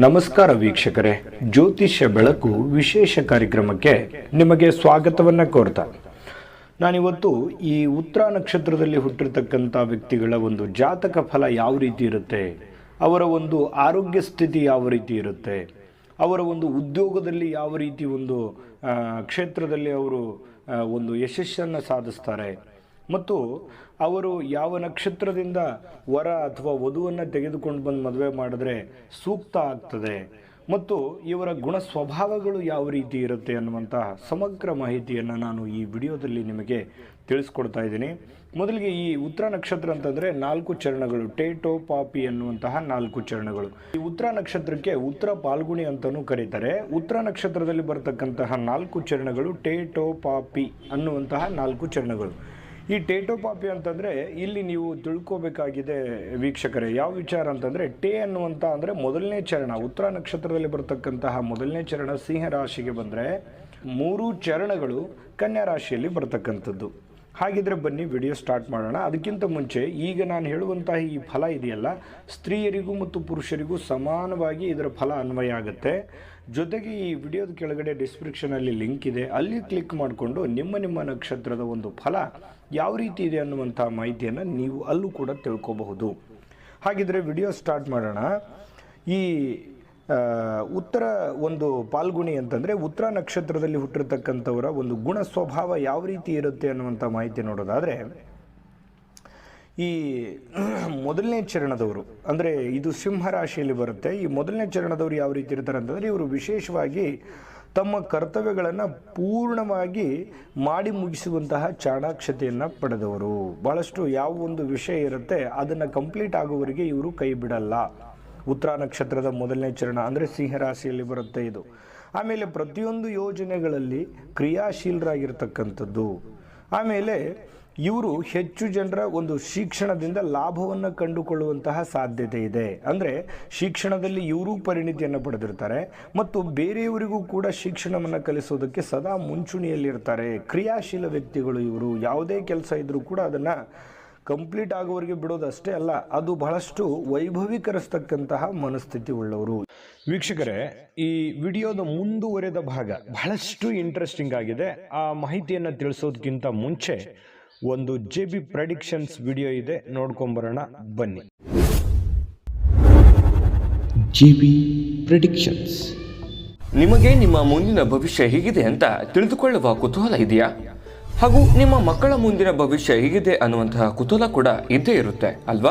ನಮಸ್ಕಾರ ವೀಕ್ಷಕರೇ, ಜ್ಯೋತಿಷ್ಯ ಬೆಳಕು ವಿಶೇಷ ಕಾರ್ಯಕ್ರಮಕ್ಕೆ ನಿಮಗೆ ಸ್ವಾಗತವನ್ನ ಕೋರ್ತಾ. ನಾನಿವತ್ತು ಈ ಉತ್ತರ ನಕ್ಷತ್ರದಲ್ಲಿ ಹುಟ್ಟಿರ್ತಕ್ಕಂಥ ವ್ಯಕ್ತಿಗಳ ಒಂದು ಜಾತಕ ಫಲ ಯಾವ ರೀತಿ ಇರುತ್ತೆ, ಅವರ ಒಂದು ಆರೋಗ್ಯ ಸ್ಥಿತಿ ಯಾವ ರೀತಿ ಇರುತ್ತೆ, ಅವರ ಒಂದು ಉದ್ಯೋಗದಲ್ಲಿ ಯಾವ ರೀತಿ ಒಂದು ಕ್ಷೇತ್ರದಲ್ಲಿ ಅವರು ಒಂದು ಯಶಸ್ಸನ್ನು ಸಾಧಿಸ್ತಾರೆ, ಮತ್ತು ಅವರು ಯಾವ ನಕ್ಷತ್ರದಿಂದ ವರ ಅಥವಾ ವಧುವನ್ನು ತೆಗೆದುಕೊಂಡು ಬಂದು ಮದುವೆ ಮಾಡಿದ್ರೆ ಸೂಕ್ತ ಆಗ್ತದೆ. ಮತ್ತು ಇವರ ಗುಣ ಸ್ವಭಾವಗಳು ಯಾವ ರೀತಿ ಇರುತ್ತೆ ಅನ್ನುವಂತಹ ಸಮಗ್ರ ಮಾಹಿತಿಯನ್ನು ನಾನು ಈ ವಿಡಿಯೋದಲ್ಲಿ ನಿಮಗೆ ತಿಳಿಸ್ಕೊಡ್ತಾ ಇದ್ದೀನಿ. ಮೊದಲಿಗೆ ಈ ಉತ್ತರ ನಕ್ಷತ್ರ ಅಂತಂದರೆ ನಾಲ್ಕು ಚರಣಗಳು, ಟೇಟೋ, ಪಾಪಿ ಅನ್ನುವಂತಹ ನಾಲ್ಕು ಚರಣಗಳು. ಈ ಉತ್ತರ ನಕ್ಷತ್ರಕ್ಕೆ ಉತ್ತರ ಪಾಲ್ಗುಣಿ ಅಂತಲೂ ಕರೀತಾರೆ. ಉತ್ತರ ನಕ್ಷತ್ರದಲ್ಲಿ ಬರತಕ್ಕಂತಹ ನಾಲ್ಕು ಚರಣಗಳು, ಟೇಟೋ, ಪಾಪಿ ಅನ್ನುವಂತಹ ನಾಲ್ಕು ಚರಣಗಳು. ಈ ಟೇಟೋ ಪಾಪಿ ಅಂತಂದರೆ ಇಲ್ಲಿ ನೀವು ತಿಳ್ಕೋಬೇಕಾಗಿದೆ ವೀಕ್ಷಕರೇ, ಯಾವ ವಿಚಾರ ಅಂತಂದರೆ ಟೇ ಅನ್ನುವಂಥ ಅಂದರೆ ಮೊದಲನೇ ಚರಣ, ಉತ್ತರ ನಕ್ಷತ್ರದಲ್ಲಿ ಬರತಕ್ಕಂತಹ ಮೊದಲನೇ ಚರಣ ಸಿಂಹ ರಾಶಿಗೆ ಬಂದರೆ ಮೂರು ಚರಣಗಳು ಕನ್ಯಾ ರಾಶಿಯಲ್ಲಿ ಬರತಕ್ಕಂಥದ್ದು. ಹಾಗಿದ್ರೆ ಬನ್ನಿ, ವಿಡಿಯೋ ಸ್ಟಾರ್ಟ್ ಮಾಡೋಣ. ಅದಕ್ಕಿಂತ ಮುಂಚೆ ಈಗ ನಾನು ಹೇಳುವಂತಹ ಈ ಫಲ ಇದೆಯಲ್ಲ, ಸ್ತ್ರೀಯರಿಗೂ ಮತ್ತು ಪುರುಷರಿಗೂ ಸಮಾನವಾಗಿ ಇದರ ಫಲ ಅನ್ವಯ ಆಗುತ್ತೆ. ಜೊತೆಗೆ ಈ ವಿಡಿಯೋದ ಕೆಳಗಡೆ ಡಿಸ್ಕ್ರಿಪ್ಷನಲ್ಲಿ ಲಿಂಕ್ ಇದೆ. ಅಲ್ಲಿ ಕ್ಲಿಕ್ ಮಾಡಿಕೊಂಡು ನಿಮ್ಮ ನಿಮ್ಮ ನಕ್ಷತ್ರದ ಒಂದು ಫಲ ಯಾವ ರೀತಿ ಇದೆ ಅನ್ನುವಂಥ ಮಾಹಿತಿಯನ್ನು ನೀವು ಅಲ್ಲೂ ಕೂಡ ತಿಳ್ಕೋಬಹುದು. ಹಾಗಿದ್ರೆ ವಿಡಿಯೋ ಸ್ಟಾರ್ಟ್ ಮಾಡೋಣ. ಈ ಉತ್ತರ ಒಂದು ಪಾಲ್ಗುಣಿ ಅಂತಂದರೆ ಉತ್ತರ ನಕ್ಷತ್ರದಲ್ಲಿ ಹುಟ್ಟಿರ್ತಕ್ಕಂಥವರ ಒಂದು ಗುಣ ಸ್ವಭಾವ ಯಾವ ರೀತಿ ಇರುತ್ತೆ ಅನ್ನುವಂಥ ಮಾಹಿತಿ ನೋಡೋದಾದರೆ ಈ ಮೊದಲನೇ ಚರಣದವರು, ಅಂದರೆ ಇದು ಸಿಂಹ ರಾಶಿಯಲ್ಲಿ ಬರುತ್ತೆ. ಈ ಮೊದಲನೇ ಚರಣದವರು ಯಾವ ರೀತಿ ಇರ್ತಾರೆ ಅಂತಂದರೆ ಇವರು ವಿಶೇಷವಾಗಿ ತಮ್ಮ ಕರ್ತವ್ಯಗಳನ್ನು ಪೂರ್ಣವಾಗಿ ಮಾಡಿ ಮುಗಿಸುವಂತಹ ಚಾಣಾಕ್ಷತೆಯನ್ನು ಪಡೆದವರು. ಭಾಳಷ್ಟು ಯಾವ ಒಂದು ವಿಷಯ ಇರುತ್ತೆ, ಅದನ್ನು ಕಂಪ್ಲೀಟ್ ಆಗುವವರೆಗೆ ಇವರು ಕೈ ಬಿಡಲ್ಲ. ಉತ್ತರ ನಕ್ಷತ್ರದ ಮೊದಲನೇ ಚರಣ ಅಂದರೆ ಸಿಂಹ ರಾಶಿಯಲ್ಲಿ ಬರುತ್ತೆ ಇದು. ಆಮೇಲೆ ಪ್ರತಿಯೊಂದು ಯೋಜನೆಗಳಲ್ಲಿ ಕ್ರಿಯಾಶೀಲರಾಗಿರ್ತಕ್ಕಂಥದ್ದು. ಆಮೇಲೆ ಇವರು ಹೆಚ್ಚು ಜನರ ಒಂದು ಶಿಕ್ಷಣದಿಂದ ಲಾಭವನ್ನು ಕಂಡುಕೊಳ್ಳುವಂತಹ ಸಾಧ್ಯತೆ ಇದೆ. ಅಂದರೆ ಶಿಕ್ಷಣದಲ್ಲಿ ಇವರು ಪರಿಣಿತಿಯನ್ನು ಪಡೆದಿರ್ತಾರೆ, ಮತ್ತು ಬೇರೆಯವರಿಗೂ ಕೂಡ ಶಿಕ್ಷಣವನ್ನು ಕಲಿಸೋದಕ್ಕೆ ಸದಾ ಮುಂಚೂಣಿಯಲ್ಲಿರ್ತಾರೆ. ಕ್ರಿಯಾಶೀಲ ವ್ಯಕ್ತಿಗಳು ಇವರು, ಯಾವುದೇ ಕೆಲಸ ಇದ್ದರೂ ಕೂಡ ಅದನ್ನು ಕಂಪ್ಲೀಟ್ ಆಗೋವರೆಗೆ ಬಿಡೋದಷ್ಟೇ ಅಲ್ಲ, ಅದು ಬಹಳಷ್ಟು ವೈಭವೀಕರಿಸ್ತಕ್ಕಂತಹ ಮನಸ್ಥಿತಿ ಉಳ್ಳವರು. ವೀಕ್ಷಕರೇ, ಈ ವಿಡಿಯೋದ ಮುಂದುವರೆದ ಭಾಗ ಬಹಳಷ್ಟು ಇಂಟ್ರೆಸ್ಟಿಂಗ್ ಆಗಿದೆ. ಆ ಮಾಹಿತಿಯನ್ನು ತಿಳಿಸೋದಕ್ಕಿಂತ ಮುಂಚೆ ಒಂದು ಜೆ ಬಿ ಪ್ರೆಡಿಕ್ಷನ್ಸ್ ವಿಡಿಯೋ ಇದೆ. ನೋಡ್ಕೊಂಬರೋಣ. ಬನ್ನಿ. ಜೆ ಬಿ ಪ್ರೆಡಿಕ್ಷನ್ಸ್ ನಿಮಗೆ ನಿಮ್ಮ ಮುಂದಿನ ಭವಿಷ್ಯ ಹೇಗಿದೆ ಅಂತ ತಿಳಿದುಕೊಳ್ಳುವ ಕುತೂಹಲ ಇದೆಯಾ? ಹಾಗೂ ನಿಮ್ಮ ಮಕ್ಕಳ ಮುಂದಿನ ಭವಿಷ್ಯ ಹೇಗಿದೆ ಅನ್ನುವಂತಹ ಕುತೂಹಲ ಕೂಡ ಇದ್ದೇ ಇರುತ್ತೆ ಅಲ್ವಾ?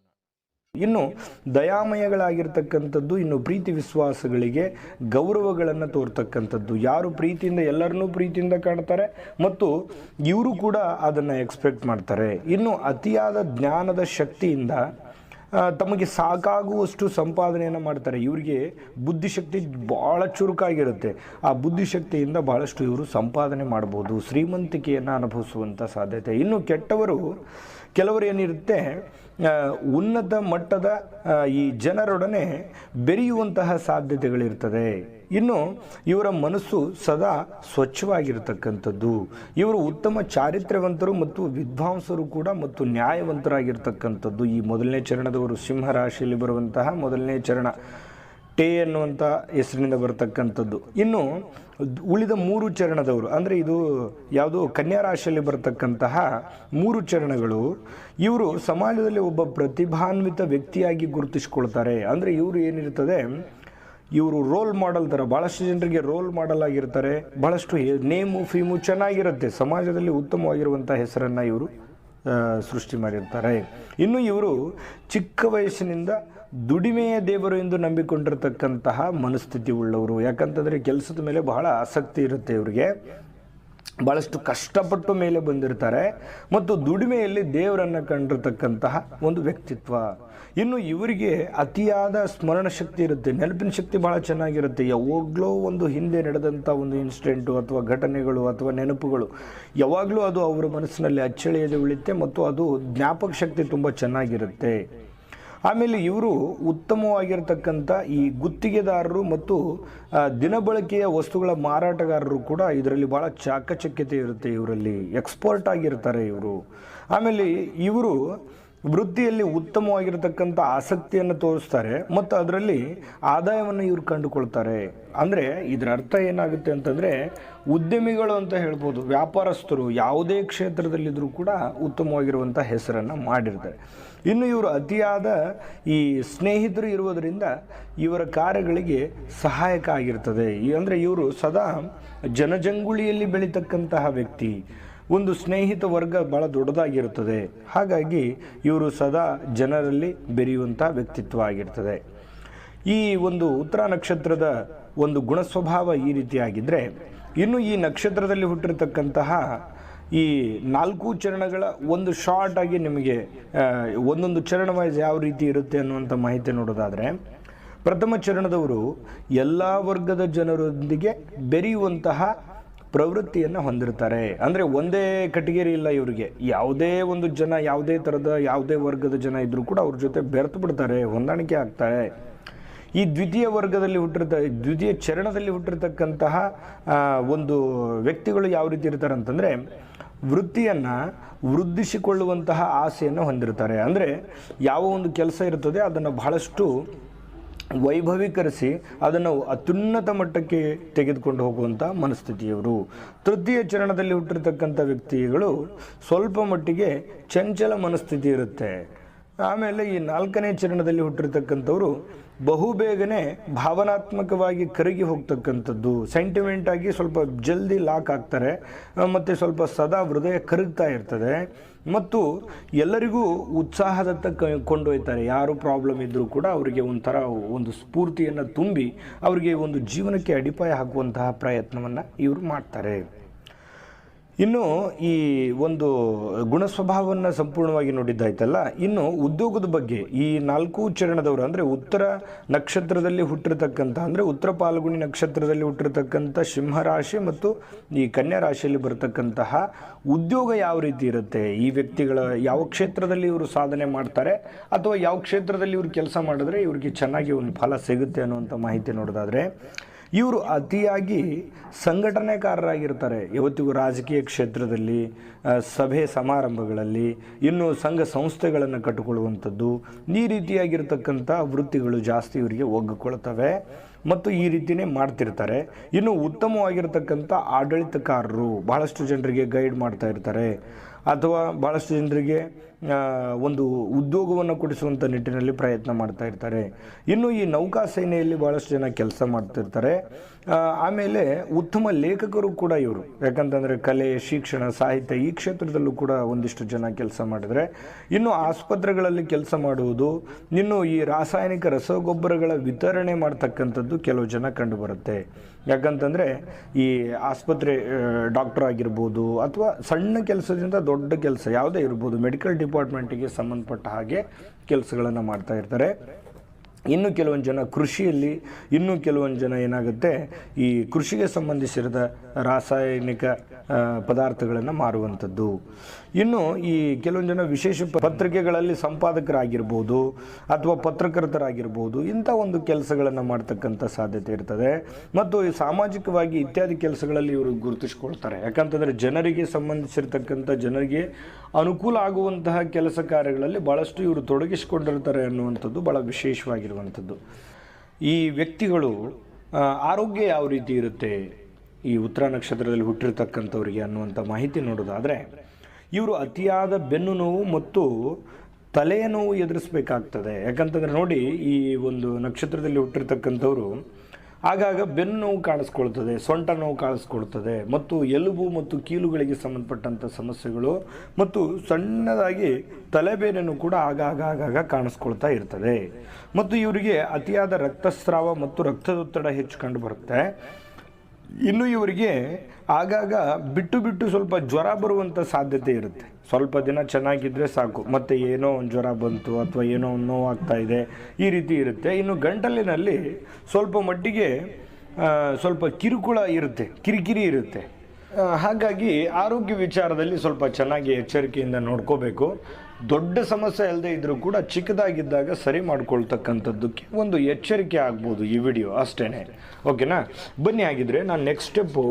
ಇನ್ನು ದಯಾಮಯಗಳಾಗಿರ್ತಕ್ಕಂಥದ್ದು, ಇನ್ನು ಪ್ರೀತಿ ವಿಶ್ವಾಸಗಳಿಗೆ ಗೌರವಗಳನ್ನು ತೋರ್ತಕ್ಕಂಥದ್ದು. ಯಾರು ಪ್ರೀತಿಯಿಂದ, ಎಲ್ಲರನ್ನೂ ಪ್ರೀತಿಯಿಂದ ಕಾಣ್ತಾರೆ ಮತ್ತು ಇವರು ಕೂಡ ಅದನ್ನು ಎಕ್ಸ್ಪೆಕ್ಟ್ ಮಾಡ್ತಾರೆ. ಇನ್ನು ಅತಿಯಾದ ಜ್ಞಾನದ ಶಕ್ತಿಯಿಂದ ತಮಗೆ ಸಾಕಾಗುವಷ್ಟು ಸಂಪಾದನೆಯನ್ನು ಮಾಡ್ತಾರೆ. ಇವರಿಗೆ ಬುದ್ಧಿಶಕ್ತಿ ಭಾಳ ಚುರುಕಾಗಿರುತ್ತೆ. ಆ ಬುದ್ಧಿಶಕ್ತಿಯಿಂದ ಭಾಳಷ್ಟು ಇವರು ಸಂಪಾದನೆ ಮಾಡ್ಬೋದು, ಶ್ರೀಮಂತಿಕೆಯನ್ನು ಅನುಭವಿಸುವಂಥ ಸಾಧ್ಯತೆ. ಇನ್ನು ಕೆಟ್ಟವರು, ಕೆಲವರು ಏನಿರುತ್ತೆ ಉನ್ನತ ಮಟ್ಟದ ಈ ಜನರೊಡನೆ ಬೆರೆಯುವಂತಹ ಸಾಧ್ಯತೆಗಳಿರ್ತದೆ. ಇನ್ನು ಇವರ ಮನಸ್ಸು ಸದಾ ಸ್ವಚ್ಛವಾಗಿರ್ತಕ್ಕಂಥದ್ದು. ಇವರು ಉತ್ತಮ ಚಾರಿತ್ರ್ಯವಂತರು ಮತ್ತು ವಿದ್ವಾಂಸರು ಕೂಡ ಮತ್ತು ನ್ಯಾಯವಂತರಾಗಿರ್ತಕ್ಕಂಥದ್ದು. ಈ ಮೊದಲನೇ ಚರಣದವರು ಸಿಂಹ ರಾಶಿಯಲ್ಲಿ ಬರುವಂತಹ ಮೊದಲನೇ ಚರಣ. ಟೇ ಅನ್ನುವಂಥ ಹೆಸರಿನಿಂದ ಬರತಕ್ಕಂಥದ್ದು. ಇನ್ನು ಉಳಿದ ಮೂರು ಚರಣದವರು, ಅಂದರೆ ಇದು ಯಾವುದು ಕನ್ಯಾ ರಾಶಿಯಲ್ಲಿ ಬರತಕ್ಕಂತಹ ಮೂರು ಚರಣಗಳು, ಇವರು ಸಮಾಜದಲ್ಲಿ ಒಬ್ಬ ಪ್ರತಿಭಾನ್ವಿತ ವ್ಯಕ್ತಿಯಾಗಿ ಗುರುತಿಸ್ಕೊಳ್ತಾರೆ. ಅಂದರೆ ಇವರು ಏನಿರ್ತದೆ, ಇವರು ರೋಲ್ ಮಾಡೆಲ್ ಥರ ಭಾಳಷ್ಟು ಜನರಿಗೆ ರೋಲ್ ಮಾಡಲ್ ಆಗಿರ್ತಾರೆ ಭಾಳಷ್ಟು ನೇಮು, ಫೀಮು ಚೆನ್ನಾಗಿರುತ್ತೆ. ಸಮಾಜದಲ್ಲಿ ಉತ್ತಮವಾಗಿರುವಂಥ ಹೆಸರನ್ನು ಇವರು ಸೃಷ್ಟಿ ಮಾಡಿರ್ತಾರೆ. ಇನ್ನು ಇವರು ಚಿಕ್ಕ ವಯಸ್ಸಿನಿಂದ ದುಡಿಮೆಯ ದೇವರು ಎಂದು ನಂಬಿಕೊಂಡಿರ್ತಕ್ಕಂತಹ ಮನಸ್ಥಿತಿ ಉಳ್ಳವರು. ಯಾಕಂತಂದರೆ ಕೆಲಸದ ಮೇಲೆ ಬಹಳ ಆಸಕ್ತಿ ಇರುತ್ತೆ ಇವರಿಗೆ. ಭಾಳಷ್ಟು ಕಷ್ಟಪಟ್ಟು ಮೇಲೆ ಬಂದಿರ್ತಾರೆ. ಮತ್ತು ದುಡಿಮೆಯಲ್ಲಿ ದೇವರನ್ನು ಕಂಡಿರ್ತಕ್ಕಂತಹ ಒಂದು ವ್ಯಕ್ತಿತ್ವ. ಇನ್ನು ಇವರಿಗೆ ಅತಿಯಾದ ಸ್ಮರಣ ಶಕ್ತಿ ಇರುತ್ತೆ. ನೆನಪಿನ ಶಕ್ತಿ ಭಾಳ ಚೆನ್ನಾಗಿರುತ್ತೆ. ಯಾವಾಗಲೂ ಒಂದು ಹಿಂದೆ ನಡೆದಂಥ ಒಂದು ಇನ್ಸಿಡೆಂಟು ಅಥವಾ ಘಟನೆಗಳು ಅಥವಾ ನೆನಪುಗಳು, ಯಾವಾಗಲೂ ಅದು ಅವರ ಮನಸ್ಸಿನಲ್ಲಿ ಅಚ್ಚಳಿಯದೆ ಉಳಿಯುತ್ತೆ ಮತ್ತು ಅದು ಜ್ಞಾಪಕ ಶಕ್ತಿ ತುಂಬ ಚೆನ್ನಾಗಿರುತ್ತೆ. ಆಮೇಲೆ ಇವರು ಉತ್ತಮವಾಗಿರ್ತಕ್ಕಂಥ ಈ ಗುತ್ತಿಗೆದಾರರು ಮತ್ತು ದಿನಬಳಕೆಯ ವಸ್ತುಗಳ ಮಾರಾಟಗಾರರು ಕೂಡ ಇದರಲ್ಲಿ ಭಾಳ ಚಾಕಚಕ್ಯತೆ ಇರುತ್ತೆ, ಇವರಲ್ಲಿ ಎಕ್ಸ್ಪರ್ಟ್ ಆಗಿರ್ತಾರೆ ಇವರು. ಆಮೇಲೆ ಇವರು ವೃತ್ತಿಯಲ್ಲಿ ಉತ್ತಮವಾಗಿರತಕ್ಕಂಥ ಆಸಕ್ತಿಯನ್ನು ತೋರಿಸ್ತಾರೆ ಮತ್ತು ಅದರಲ್ಲಿ ಆದಾಯವನ್ನು ಇವರು ಕಂಡುಕೊಳ್ತಾರೆ. ಅಂದರೆ ಇದರ ಅರ್ಥ ಏನಾಗುತ್ತೆ ಅಂತಂದರೆ ಉದ್ಯಮಿಗಳು ಅಂತ ಹೇಳ್ಬೋದು, ವ್ಯಾಪಾರಸ್ಥರು ಯಾವುದೇ ಕ್ಷೇತ್ರದಲ್ಲಿದ್ದರೂ ಕೂಡ ಉತ್ತಮವಾಗಿರುವಂಥ ಹೆಸರನ್ನು ಮಾಡಿರ್ತಾರೆ. ಇನ್ನು ಇವರು ಅತಿಯಾದ ಈ ಸ್ನೇಹಿತರು ಇರುವುದರಿಂದ ಇವರ ಕಾರ್ಯಗಳಿಗೆ ಸಹಾಯಕ ಆಗಿರ್ತದೆ. ಅಂದರೆ ಇವರು ಸದಾ ಜನಜಂಗುಳಿಯಲ್ಲಿ ಬೆಳೀತಕ್ಕಂತಹ ವ್ಯಕ್ತಿ. ಒಂದು ಸ್ನೇಹಿತ ವರ್ಗ ಬಹಳ ದೊಡ್ಡದಾಗಿರುತ್ತದೆ. ಹಾಗಾಗಿ ಇವರು ಸದಾ ಜನರಲ್ಲಿ ಬೆರೆಯುವಂಥ ವ್ಯಕ್ತಿತ್ವ ಆಗಿರ್ತದೆ ಈ ಒಂದು ಉತ್ತರ ನಕ್ಷತ್ರದ ಒಂದು ಗುಣಸ್ವಭಾವ ಈ ರೀತಿಯಾಗಿದ್ದರೆ ಇನ್ನು ಈ ನಕ್ಷತ್ರದಲ್ಲಿ ಹುಟ್ಟಿರ್ತಕ್ಕಂತಹ ಈ ನಾಲ್ಕು ಚರಣಗಳ ಒಂದು ಶಾರ್ಟ್ ಆಗಿ ನಿಮಗೆ ಒಂದೊಂದು ಚರಣ ವೈಸ್ ಯಾವ ರೀತಿ ಇರುತ್ತೆ ಅನ್ನುವಂಥ ಮಾಹಿತಿ ನೋಡೋದಾದರೆ, ಪ್ರಥಮ ಚರಣದವರು ಎಲ್ಲ ವರ್ಗದ ಜನರೊಂದಿಗೆ ಬೆರೆಯುವಂತಹ ಪ್ರವೃತ್ತಿಯನ್ನು ಹೊಂದಿರ್ತಾರೆ ಅಂದರೆ ಒಂದೇ ಕಟಗರಿ ಇಲ್ಲ ಇವರಿಗೆ. ಯಾವುದೇ ಒಂದು ಜನ, ಯಾವುದೇ ಥರದ ಯಾವುದೇ ವರ್ಗದ ಜನ ಇದ್ದರೂ ಕೂಡ ಅವ್ರ ಜೊತೆ ಬೆರೆತು ಬಿಡ್ತಾರೆ, ಹೊಂದಾಣಿಕೆ ಆಗ್ತಾರೆ. ಈ ದ್ವಿತೀಯ ವರ್ಗದಲ್ಲಿ ಹುಟ್ಟಿರ್ತ, ದ್ವಿತೀಯ ಚರಣದಲ್ಲಿ ಹುಟ್ಟಿರ್ತಕ್ಕಂತಹ ಒಂದು ವ್ಯಕ್ತಿಗಳು ಯಾವ ರೀತಿ ಇರ್ತಾರೆ ಅಂತಂದರೆ, ವೃತ್ತಿಯನ್ನು ವೃದ್ಧಿಸಿಕೊಳ್ಳುವಂತಹ ಆಸೆಯನ್ನು ಹೊಂದಿರ್ತಾರೆ ಅಂದರೆ ಯಾವ ಒಂದು ಕೆಲಸ ಇರ್ತದೆ, ಅದನ್ನು ಬಹಳಷ್ಟು ವೈಭವೀಕರಿಸಿ ಅದನ್ನು ಅತ್ಯುನ್ನತ ಮಟ್ಟಕ್ಕೆ ತೆಗೆದುಕೊಂಡು ಹೋಗುವಂಥ ಮನಸ್ಥಿತಿಯವರು. ತೃತೀಯ ಚರಣದಲ್ಲಿ ಹುಟ್ಟಿರ್ತಕ್ಕಂಥ ವ್ಯಕ್ತಿಗಳು ಸ್ವಲ್ಪ ಮಟ್ಟಿಗೆ ಚಂಚಲ ಮನಸ್ಥಿತಿ ಇರುತ್ತೆ. ಆಮೇಲೆ ಈ ನಾಲ್ಕನೇ ಚರಣದಲ್ಲಿ ಹುಟ್ಟಿರ್ತಕ್ಕಂಥವ್ರು ಬಹುಬೇಗನೆ ಭಾವನಾತ್ಮಕವಾಗಿ ಕರಗಿ ಹೋಗ್ತಕ್ಕಂಥದ್ದು ಸೆಂಟಿಮೆಂಟ್ ಆಗಿ ಸ್ವಲ್ಪ ಜಲ್ದಿ ಲಾಕ್ ಆಗ್ತಾರೆ ಮತ್ತು ಸ್ವಲ್ಪ ಸದಾ ಹೃದಯ ಕರಗ್ತಾ ಇರ್ತದೆ. ಮತ್ತು ಎಲ್ಲರಿಗೂ ಉತ್ಸಾಹದತ್ತ ಕೊಂಡೊಯ್ತಾರೆ ಯಾರು ಪ್ರಾಬ್ಲಮ್ ಇದ್ದರೂ ಕೂಡ ಅವರಿಗೆ ಒಂಥರ ಒಂದು ಸ್ಫೂರ್ತಿಯನ್ನು ತುಂಬಿ ಅವರಿಗೆ ಒಂದು ಜೀವನಕ್ಕೆ ಅಡಿಪಾಯ ಹಾಕುವಂತಹ ಪ್ರಯತ್ನವನ್ನು ಇವರು ಮಾಡ್ತಾರೆ. ಇನ್ನು ಈ ಒಂದು ಗುಣ ಸ್ವಭಾವವನ್ನು ಸಂಪೂರ್ಣವಾಗಿ ನೋಡಿದ್ದಾಯ್ತಲ್ಲ, ಇನ್ನು ಉದ್ಯೋಗದ ಬಗ್ಗೆ ಈ ನಾಲ್ಕು ಚರಣದವರು ಅಂದರೆ ಉತ್ತರ ನಕ್ಷತ್ರದಲ್ಲಿ ಹುಟ್ಟಿರತಕ್ಕಂಥ, ಅಂದರೆ ಉತ್ತರ ಪಾಲ್ಗುಣಿ ನಕ್ಷತ್ರದಲ್ಲಿ ಹುಟ್ಟಿರ್ತಕ್ಕಂಥ ಸಿಂಹರಾಶಿ ಮತ್ತು ಈ ಕನ್ಯಾ ರಾಶಿಯಲ್ಲಿ ಬರತಕ್ಕಂತಹ ಉದ್ಯೋಗ ಯಾವ ರೀತಿ ಇರುತ್ತೆ, ಈ ವ್ಯಕ್ತಿಗಳ ಯಾವ ಕ್ಷೇತ್ರದಲ್ಲಿ ಇವರು ಸಾಧನೆ ಮಾಡ್ತಾರೆ, ಅಥವಾ ಯಾವ ಕ್ಷೇತ್ರದಲ್ಲಿ ಇವರು ಕೆಲಸ ಮಾಡಿದ್ರೆ ಇವ್ರಿಗೆ ಚೆನ್ನಾಗಿ ಒಂದು ಫಲ ಸಿಗುತ್ತೆ ಅನ್ನುವಂಥ ಮಾಹಿತಿ ನೋಡೋದಾದರೆ ಇವರು ಅತಿಯಾಗಿ ಸಂಘಟನೆಕಾರರಾಗಿರ್ತಾರೆ. ಇವತ್ತಿಗೂ ರಾಜಕೀಯ ಕ್ಷೇತ್ರದಲ್ಲಿ ಸಭೆ ಸಮಾರಂಭಗಳಲ್ಲಿ, ಇನ್ನು ಸಂಘ ಸಂಸ್ಥೆಗಳನ್ನು ಕಟ್ಟಿಕೊಳ್ಳುವಂಥದ್ದು, ಈ ರೀತಿಯಾಗಿರ್ತಕ್ಕಂಥ ವೃತ್ತಿಗಳು ಜಾಸ್ತಿ ಇವರಿಗೆ ಒಗ್ಗಿಕೊಳ್ತವೆ ಮತ್ತು ಈ ರೀತಿಯೇ ಮಾಡ್ತಿರ್ತಾರೆ. ಇನ್ನು ಉತ್ತಮವಾಗಿರ್ತಕ್ಕಂಥ ಆಡಳಿತಕಾರರು ಬಹಳಷ್ಟು ಜನರಿಗೆ ಗೈಡ್ ಮಾಡ್ತಾ ಇರ್ತಾರೆ. ಅಥವಾ ಭಾಳಷ್ಟು ಜನರಿಗೆ ಒಂದು ಉದ್ಯೋಗವನ್ನು ಕೊಡಿಸುವಂಥ ನಿಟ್ಟಿನಲ್ಲಿ ಪ್ರಯತ್ನ ಮಾಡ್ತಾ ಇರ್ತಾರೆ. ಇನ್ನು ಈ ನೌಕಾ ಸೇನೆಯಲ್ಲಿ ಭಾಳಷ್ಟು ಜನ ಕೆಲಸ ಮಾಡ್ತಿರ್ತಾರೆ ಆಮೇಲೆ ಉತ್ತಮ ಲೇಖಕರು ಕೂಡ ಇವರು. ಯಾಕಂತಂದರೆ ಕಲೆ, ಶಿಕ್ಷಣ, ಸಾಹಿತ್ಯ ಈ ಕ್ಷೇತ್ರದಲ್ಲೂ ಕೂಡ ಒಂದಿಷ್ಟು ಜನ ಕೆಲಸ ಮಾಡಿದರೆ. ಇನ್ನು ಆಸ್ಪತ್ರೆಗಳಲ್ಲಿ ಕೆಲಸ ಮಾಡುವುದು, ಇನ್ನು ಈ ರಾಸಾಯನಿಕ ರಸಗೊಬ್ಬರಗಳ ವಿತರಣೆ ಮಾಡ್ತಕ್ಕಂಥದ್ದು ಕೆಲವು ಜನ ಕಂಡುಬರುತ್ತೆ. ಯಾಕಂತಂದರೆ ಈ ಆಸ್ಪತ್ರೆ ಡಾಕ್ಟರ್ ಆಗಿರ್ಬೋದು ಅಥವಾ ಸಣ್ಣ ಕೆಲಸದಿಂದ ದೊಡ್ಡ ಕೆಲಸ ಯಾವುದೇ ಇರ್ಬೋದು, ಮೆಡಿಕಲ್ ಡಿಪಾರ್ಟ್ಮೆಂಟಿಗೆ ಸಂಬಂಧಪಟ್ಟ ಹಾಗೆ ಕೆಲಸಗಳನ್ನು ಮಾಡ್ತಾ ಇರ್ತಾರೆ. ಇನ್ನು ಕೆಲವೊಂದು ಜನ ಕೃಷಿಯಲ್ಲಿ, ಇನ್ನೂ ಕೆಲವೊಂದು ಜನ ಏನಾಗುತ್ತೆ, ಈ ಕೃಷಿಗೆ ಸಂಬಂಧಿಸಿದ ರಾಸಾಯನಿಕ ಪದಾರ್ಥಗಳನ್ನು ಮಾರುವಂಥದ್ದು. ಇನ್ನು ಈ ಕೆಲವೊಂದು ಜನ ವಿಶೇಷ ಪತ್ರಿಕೆಗಳಲ್ಲಿ ಸಂಪಾದಕರಾಗಿರ್ಬೋದು ಅಥವಾ ಪತ್ರಕರ್ತರಾಗಿರ್ಬೋದು, ಇಂಥ ಒಂದು ಕೆಲಸಗಳನ್ನು ಮಾಡ್ತಕ್ಕಂಥ ಸಾಧ್ಯತೆ ಇರ್ತದೆ. ಮತ್ತು ಈ ಸಾಮಾಜಿಕವಾಗಿ ಇತ್ಯಾದಿ ಕೆಲಸಗಳಲ್ಲಿ ಇವರು ಗುರುತಿಸ್ಕೊಳ್ತಾರೆ. ಯಾಕಂತಂದರೆ ಜನರಿಗೆ ಸಂಬಂಧಿಸಿರ್ತಕ್ಕಂಥ ಜನರಿಗೆ ಅನುಕೂಲ ಆಗುವಂತಹ ಕೆಲಸ ಕಾರ್ಯಗಳಲ್ಲಿ ಭಾಳಷ್ಟು ಇವರು ತೊಡಗಿಸಿಕೊಂಡಿರ್ತಾರೆ ಅನ್ನುವಂಥದ್ದು ಭಾಳ ವಿಶೇಷವಾಗಿರುವಂಥದ್ದು ಈ ವ್ಯಕ್ತಿಗಳು ಆರೋಗ್ಯ ಯಾವ ರೀತಿ ಇರುತ್ತೆ? ಈ ಉತ್ತರ ನಕ್ಷತ್ರದಲ್ಲಿ ಹುಟ್ಟಿರ್ತಕ್ಕಂಥವ್ರಿಗೆ ಅನ್ನುವಂಥ ಮಾಹಿತಿ ನೋಡೋದಾದರೆ, ಇವರು ಅತಿಯಾದ ಬೆನ್ನು ನೋವು ಮತ್ತು ತಲೆಯ ನೋವು ಎದುರಿಸ್ಬೇಕಾಗ್ತದೆ. ಯಾಕಂತಂದರೆ ನೋಡಿ, ಈ ಒಂದು ನಕ್ಷತ್ರದಲ್ಲಿ ಹುಟ್ಟಿರ್ತಕ್ಕಂಥವ್ರು ಆಗಾಗ ಬೆನ್ನು ನೋವು ಕಾಣಿಸ್ಕೊಳ್ತದೆ, ಸೊಂಟ ನೋವು ಕಾಣಿಸ್ಕೊಳ್ತದೆ, ಮತ್ತು ಎಲುಬು ಮತ್ತು ಕೀಲುಗಳಿಗೆ ಸಂಬಂಧಪಟ್ಟಂಥ ಸಮಸ್ಯೆಗಳು, ಮತ್ತು ಸಣ್ಣದಾಗಿ ತಲೆಬೇನೆನೂ ಕೂಡ ಆಗಾಗ ಆಗಾಗ ಕಾಣಿಸ್ಕೊಳ್ತಾ ಇರ್ತದೆ. ಮತ್ತು ಇವರಿಗೆ ಅತಿಯಾದ ರಕ್ತಸ್ರಾವ ಮತ್ತು ರಕ್ತದೊತ್ತಡ ಹೆಚ್ಚು ಕಂಡು ಬರುತ್ತೆ. ಇನ್ನು ಇವರಿಗೆ ಆಗಾಗ ಬಿಟ್ಟು ಬಿಟ್ಟು ಸ್ವಲ್ಪ ಜ್ವರ ಬರುವಂಥ ಸಾಧ್ಯತೆ ಇರುತ್ತೆ. ಸ್ವಲ್ಪ ದಿನ ಚೆನ್ನಾಗಿದ್ದರೆ ಸಾಕು. ಮತ್ತೆ ಏನೋ ಒಂದು ಜ್ವರ ಬಂತು ಅಥವಾ ಏನೋ ಒಂದು ನೋವಾಗ್ತಾ ಇದೆ, ಈ ರೀತಿ ಇರುತ್ತೆ. ಇನ್ನು ಗಂಟಲಿನಲ್ಲಿ ಸ್ವಲ್ಪ ಮಟ್ಟಿಗೆ ಸ್ವಲ್ಪ ಕಿರುಕುಳ ಇರುತ್ತೆ, ಕಿರಿಕಿರಿ ಇರುತ್ತೆ. ಹಾಗಾಗಿ ಆರೋಗ್ಯ ವಿಚಾರದಲ್ಲಿ ಸ್ವಲ್ಪ ಚೆನ್ನಾಗಿ ಎಚ್ಚರಿಕೆಯಿಂದ ನೋಡ್ಕೋಬೇಕು. ದೊಡ್ಡ ಸಮಸ್ಯೆ ಅಲ್ಲದೆ ಇದ್ದರೂ ಕೂಡ ಚಿಕ್ಕದಾಗಿದ್ದಾಗ ಸರಿ ಮಾಡ್ಕೊಳ್ತಕ್ಕಂಥದ್ದಕ್ಕೆ ಒಂದು ಎಚ್ಚರಿಕೆ ಆಗ್ಬೋದು ಈ ವಿಡಿಯೋ ಅಷ್ಟೇ ಓಕೆನಾ? ಬನ್ನಿ ಆಗಿದ್ರೆ ನಾನು ನೆಕ್ಸ್ಟ್ ಸ್ಟೆಪ್ಪು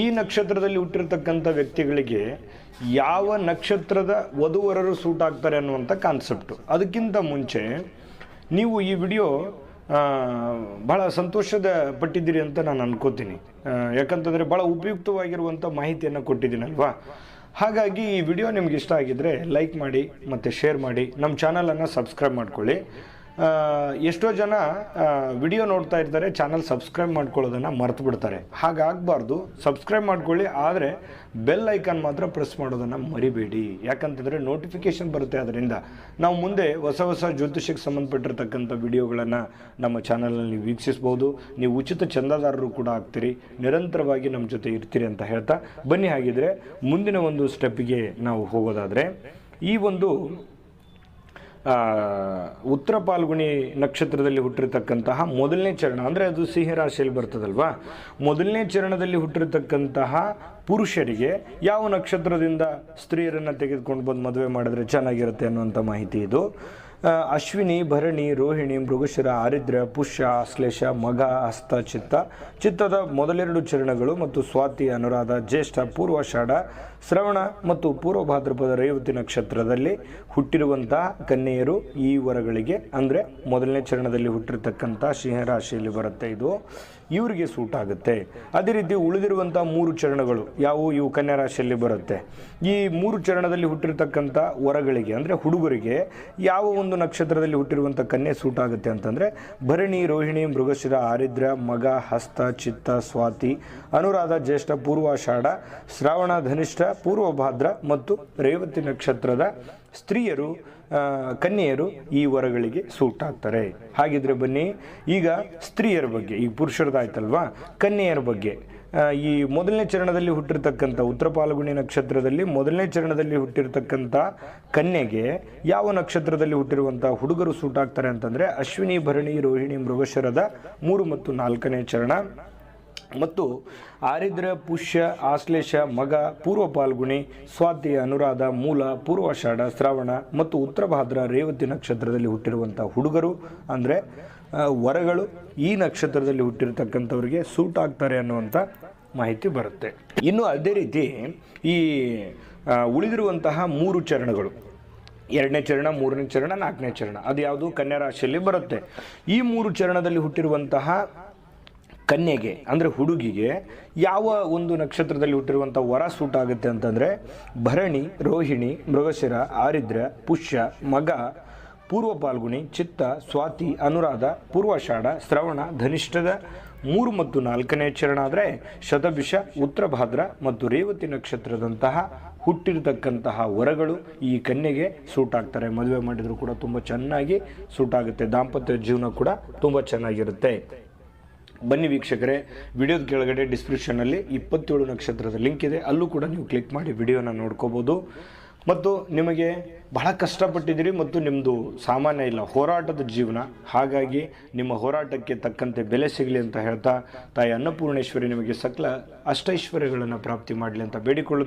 ಈ ನಕ್ಷತ್ರದಲ್ಲಿ ಹುಟ್ಟಿರ್ತಕ್ಕಂಥ ವ್ಯಕ್ತಿಗಳಿಗೆ ಯಾವ ನಕ್ಷತ್ರದ ವಧುವರರು ಸೂಟ್ ಆಗ್ತಾರೆ ಅನ್ನುವಂಥ ಕಾನ್ಸೆಪ್ಟು ಅದಕ್ಕಿಂತ ಮುಂಚೆ ನೀವು ಈ ವಿಡಿಯೋ ಭಾಳ ಸಂತೋಷದ ಪಟ್ಟಿದ್ದೀರಿ ಅಂತ ನಾನು ಅನ್ಕೋತೀನಿ. ಯಾಕಂತಂದರೆ ಭಾಳ ಉಪಯುಕ್ತವಾಗಿರುವಂಥ ಮಾಹಿತಿಯನ್ನು ಕೊಟ್ಟಿದ್ದೀನಲ್ವಾ? ಹಾಗಾಗಿ ಈ ವಿಡಿಯೋ ನಿಮ್ಗೆ ಇಷ್ಟ ಆಗಿದ್ದರೆ ಲೈಕ್ ಮಾಡಿ ಮತ್ತು ಶೇರ್ ಮಾಡಿ. ನಮ್ಮ ಚಾನಲನ್ನು ಸಬ್ಸ್ಕ್ರೈಬ್ ಮಾಡ್ಕೊಳ್ಳಿ. ಎಷ್ಟೋ ಜನ ವಿಡಿಯೋ ನೋಡ್ತಾ ಇರ್ತಾರೆ, ಚಾನಲ್ ಸಬ್ಸ್ಕ್ರೈಬ್ ಮಾಡ್ಕೊಳ್ಳೋದನ್ನು ಮರ್ತು ಬಿಡ್ತಾರೆ ಹಾಗಾಗಬಾರ್ದು, ಸಬ್ಸ್ಕ್ರೈಬ್ ಮಾಡ್ಕೊಳ್ಳಿ, ಆದರೆ ಬೆಲ್ ಐಕಾನ್ ಮಾತ್ರ ಪ್ರೆಸ್ ಮಾಡೋದನ್ನು ಮರಿಬೇಡಿ. ಯಾಕಂತಂದರೆ ನೋಟಿಫಿಕೇಷನ್ ಬರುತ್ತೆ ಅದರಿಂದ ನಾವು ಮುಂದೆ ಹೊಸ ಹೊಸ ಜ್ಯೋತಿಷಕ್ಕೆ ಸಂಬಂಧಪಟ್ಟಿರ್ತಕ್ಕಂಥ ವಿಡಿಯೋಗಳನ್ನು ನಮ್ಮ ಚಾನಲ್ನಲ್ಲಿ ವೀಕ್ಷಿಸ್ಬೋದು. ನೀವು ಉಚಿತ ಚಂದಾದಾರರು ಕೂಡ ಆಗ್ತೀರಿ. ನಿರಂತರವಾಗಿ ನಮ್ಮ ಜೊತೆ ಇರ್ತೀರಿ ಅಂತ ಹೇಳ್ತಾ, ಬನ್ನಿ ಹಾಗಿದ್ರೆ ಮುಂದಿನ ಒಂದು ಸ್ಟೆಪ್ಪಿಗೆ ನಾವು ಹೋಗೋದಾದರೆ, ಈ ಒಂದು ಉತ್ತರ ಪಾಲ್ಗುಣಿ ನಕ್ಷತ್ರದಲ್ಲಿ ಹುಟ್ಟಿರ್ತಕ್ಕಂತಹ ಮೊದಲನೇ ಚರಣ, ಅಂದರೆ ಅದು ಸಿಂಹ ರಾಶಿಯಲ್ಲಿ ಬರ್ತದಲ್ವಾ? ಮೊದಲನೇ ಚರಣದಲ್ಲಿ ಹುಟ್ಟಿರ್ತಕ್ಕಂತಹ ಪುರುಷರಿಗೆ ಯಾವ ನಕ್ಷತ್ರದಿಂದ ಸ್ತ್ರೀಯರನ್ನು ತೆಗೆದುಕೊಂಡು ಬಂದು ಮದುವೆ ಮಾಡಿದ್ರೆ ಚೆನ್ನಾಗಿರುತ್ತೆ ಅನ್ನುವಂಥ ಮಾಹಿತಿ ಇದು. ಅಶ್ವಿನಿ, ಭರಣಿ, ರೋಹಿಣಿ, ಮೃಗಶಿರ, ಆರಿದ್ರ, ಪುಷ್ಯ ಆಶ್ಲೇಷ ಮಗ, ಹಸ್ತ, ಚಿತ್ತ. ಚಿತ್ತದ ಮೊದಲೆರಡು ಚರಣಗಳು ಮತ್ತು ಸ್ವಾತಿ, ಅನುರಾಧ, ಜ್ಯೇಷ್ಠ ಪೂರ್ವಾಷಾಢ ಶ್ರವಣ ಮತ್ತು ಪೂರ್ವ ಭಾದ್ರಪದ ರೇವತಿ ನಕ್ಷತ್ರದಲ್ಲಿ ಹುಟ್ಟಿರುವಂತಹ ಕನ್ಯೆಯರು ಈ ವರಗಳಿಗೆ, ಅಂದರೆ ಮೊದಲನೇ ಚರಣದಲ್ಲಿ ಹುಟ್ಟಿರತಕ್ಕಂಥ ಸಿಂಹರಾಶಿಯಲ್ಲಿ ಬರುತ್ತೆ ಇದು. ಇವರಿಗೆ ಸೂಟ್ ಆಗುತ್ತೆ ಅದೇ ರೀತಿ ಉಳಿದಿರುವಂಥ ಮೂರು ಚರಣಗಳು ಯಾವುವು? ಇವು ಕನ್ಯಾ ರಾಶಿಯಲ್ಲಿ ಬರುತ್ತೆ. ಈ ಮೂರು ಚರಣದಲ್ಲಿ ಹುಟ್ಟಿರ್ತಕ್ಕಂಥ ವರಗಳಿಗೆ ಅಂದರೆ ಹುಡುಗರಿಗೆ ಯಾವ ಒಂದು ನಕ್ಷತ್ರದಲ್ಲಿ ಹುಟ್ಟಿರುವಂಥ ಕನ್ಯೆ ಸೂಟ್ ಆಗುತ್ತೆ ಅಂತಂದರೆ ಭರಣಿ, ರೋಹಿಣಿ, ಮೃಗಶಿರ, ಆರಿದ್ರ, ಮಗ, ಹಸ್ತ, ಚಿತ್ತ, ಸ್ವಾತಿ, ಅನುರಾಧ, ಜ್ಯೇಷ್ಠ ಪೂರ್ವಾಷಾಢ ಶ್ರಾವಣ, ಧನಿಷ್ಠ, ಪೂರ್ವ ಭಾದ್ರ ಮತ್ತು ರೇವತಿ ನಕ್ಷತ್ರದ ಸ್ತ್ರೀಯರು ಕನ್ಯೆಯರು ಈ ವರಗಳಿಗೆ ಸೂಟ್ ಆಗ್ತಾರೆ ಹಾಗಿದ್ರೆ ಬನ್ನಿ, ಈಗ ಸ್ತ್ರೀಯರ ಬಗ್ಗೆ, ಈಗ ಪುರುಷರದಾಯ್ತಲ್ವಾ ಕನ್ಯೆಯರ ಬಗ್ಗೆ. ಈ ಮೊದಲನೇ ಚರಣದಲ್ಲಿ ಹುಟ್ಟಿರ್ತಕ್ಕಂಥ ಉತ್ತರ ಪಾಲ್ಗುಣಿ ನಕ್ಷತ್ರದಲ್ಲಿ ಮೊದಲನೇ ಚರಣದಲ್ಲಿ ಹುಟ್ಟಿರ್ತಕ್ಕಂಥ ಕನ್ಯೆಗೆ ಯಾವ ನಕ್ಷತ್ರದಲ್ಲಿ ಹುಟ್ಟಿರುವಂಥ ಹುಡುಗರು ಸೂಟ್ ಆಗ್ತಾರೆ ಅಂತಂದರೆ ಅಶ್ವಿನಿ, ಭರಣಿ, ರೋಹಿಣಿ, ಮೃಗಶರದ ಮೂರು ಮತ್ತು ನಾಲ್ಕನೇ ಚರಣ. ಮತ್ತು ಆರಿದ್ರ, ಪುಷ್ಯ, ಆಶ್ಲೇಷ, ಮಗ, ಪೂರ್ವ ಪಾಲ್ಗುಣಿ, ಸ್ವಾತಿ, ಅನುರಾಧ, ಮೂಲ ಪೂರ್ವಾಷಾಢ ಶ್ರಾವಣ ಮತ್ತು ಉತ್ತರ ಭಾದ್ರ, ರೇವತಿ ನಕ್ಷತ್ರದಲ್ಲಿ ಹುಟ್ಟಿರುವಂಥ ಹುಡುಗರು, ಅಂದರೆ ವರಗಳು ಈ ನಕ್ಷತ್ರದಲ್ಲಿ ಹುಟ್ಟಿರತಕ್ಕಂಥವ್ರಿಗೆ ಸೂಟ್ ಆಗ್ತಾರೆ ಅನ್ನುವಂಥ ಮಾಹಿತಿ ಬರುತ್ತೆ. ಇನ್ನು ಅದೇ ರೀತಿ ಈ ಉಳಿದಿರುವಂತಹ ಮೂರು ಚರಣಗಳು. ಎರಡನೇ ಚರಣ, ಮೂರನೇ ಚರಣ, ನಾಲ್ಕನೇ ಚರಣ. ಅದು ಯಾವುದು? ಕನ್ಯಾ ರಾಶಿಯಲ್ಲಿ ಬರುತ್ತೆ. ಈ ಮೂರು ಚರಣದಲ್ಲಿ ಹುಟ್ಟಿರುವಂತಹ ಕನ್ಯೆಗೆ, ಅಂದರೆ ಹುಡುಗಿಗೆ ಯಾವ ಒಂದು ನಕ್ಷತ್ರದಲ್ಲಿ ಹುಟ್ಟಿರುವಂಥ ವರ ಸೂಟ್ ಆಗುತ್ತೆ ಅಂತಂದರೆ ಭರಣಿ, ರೋಹಿಣಿ, ಮೃಗಶಿರ, ಆರಿದ್ರ, ಪುಷ್ಯ, ಮಗ, ಪೂರ್ವ ಪಾಲ್ಗುಣಿ, ಚಿತ್ತ, ಸ್ವಾತಿ, ಅನುರಾಧ, ಪೂರ್ವಾಷಾಢ, ಶ್ರವಣ, ಧನಿಷ್ಠದ ಮೂರು ಮತ್ತು ನಾಲ್ಕನೇ ಚರಣ ಆದರೆ ಶತಭಿಷ ಉತ್ತರ ಭಾದ್ರ ಮತ್ತು ರೇವತಿ ನಕ್ಷತ್ರದಂತಹ ಹುಟ್ಟಿರತಕ್ಕಂತಹ ವರಗಳು ಈ ಕನ್ಯೆಗೆ ಸೂಟ್ ಆಗ್ತಾರೆ. ಮದುವೆ ಮಾಡಿದರೂ ಕೂಡ ತುಂಬ ಚೆನ್ನಾಗಿ ಸೂಟ್ ಆಗುತ್ತೆ. ದಾಂಪತ್ಯ ಜೀವನ ಕೂಡ ತುಂಬ ಚೆನ್ನಾಗಿರುತ್ತೆ. ಬನ್ನಿ ವೀಕ್ಷಕರೇ, ವಿಡಿಯೋದ ಕೆಳಗಡೆ ಡಿಸ್ಕ್ರಿಪ್ಷನಲ್ಲಿ ಇಪ್ಪತ್ತೇಳು ನಕ್ಷತ್ರದ ಲಿಂಕ್ ಇದೆ. ಅಲ್ಲೂ ಕೂಡ ನೀವು ಕ್ಲಿಕ್ ಮಾಡಿ ವಿಡಿಯೋನ ನೋಡ್ಕೋಬೋದು. ಮತ್ತು ನಿಮಗೆ ಬಹಳ ಕಷ್ಟಪಟ್ಟಿದ್ದೀರಿ ಮತ್ತು ನಿಮ್ಮದು ಸಾಮಾನ್ಯ ಇಲ್ಲ, ಹೋರಾಟದ ಜೀವನ. ಹಾಗಾಗಿ ನಿಮ್ಮ ಹೋರಾಟಕ್ಕೆ ತಕ್ಕಂತೆ ಬೆಲೆ ಸಿಗಲಿ ಅಂತ ಹೇಳ್ತಾ ತಾಯಿ ಅನ್ನಪೂರ್ಣೇಶ್ವರಿ ನಿಮಗೆ ಸಕಲ ಅಷ್ಟೈಶ್ವರ್ಯಗಳನ್ನು ಪ್ರಾಪ್ತಿ ಮಾಡಲಿ ಅಂತ ಬೇಡಿಕೊಳ್ಳುತ್ತಾ